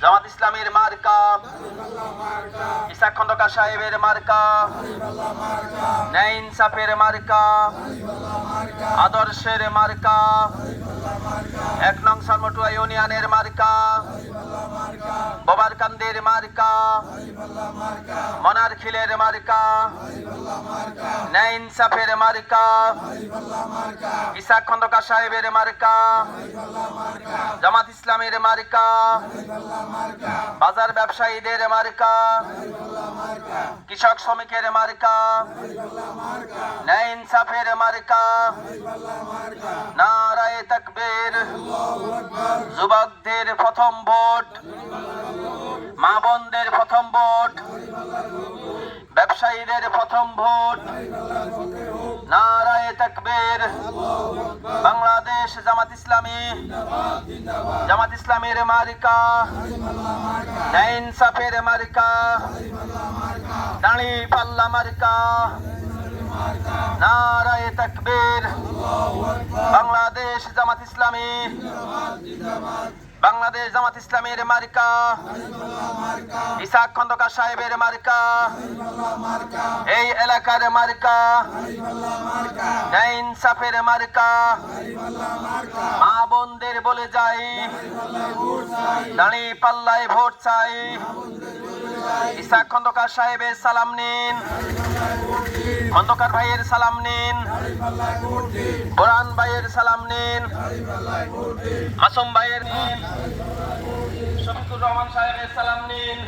জামাত ইসলামের মার্কা। ইসাক খন্দকার সাহেবের মার্কা। ন্যায় ইনসাফের মার্কা। আদর্শের মার্কা। এক নং সালমটুয়া ইউনিয়নের মার্কা। ববারকান্দের মার্কা। মনার খিলের মার্কা। ন্যায় ইনসাফের মার্কা। ইসাক খন্দকার সাহেবের মার্কা। ইসলামের মার্কা। বাজার ব্যবসায়ীদের মার্কা। কৃষক শ্রমিকের মার্কা। ন্যায় ইনসাফের মার্কা। নারায় তাকবীর। যুবকদের প্রথম ভোট। মা বোনদের প্রথম ভোট। ব্যবসায়ীদের প্রথম ভোট। নারায় তাকবীর। বাংলাদেশ জামাত ইসলামী। জামাত ইসলামের মার্কা। ন্যায় ইনসাফের মার্কা। দাঁড়ি পাল্লা মার্কা। নারায় তাকবীর। বাংলাদেশ জামাত ইসলামী। বাংলাদেশ জামাত ইসলামের মার্কা। ইসাক খন্দকার সাহেবের মার্কা। এই এলাকার মার্কা। ন্যায় ইনসাফের মার্কা। মা বোনদের বলে যাই। দাঁড়ি পাল্লায় ভোট চাই। ইসাক খন্দকার সাহেবের সালাম নিন। খন্দকার ভাইয়ের সালাম নিন। কোরআন ভাইয়ের সালাম নিন। মাসুম ভাইয়ের নিন। শফিকুর রহমান সাহেবের সালাম নিন।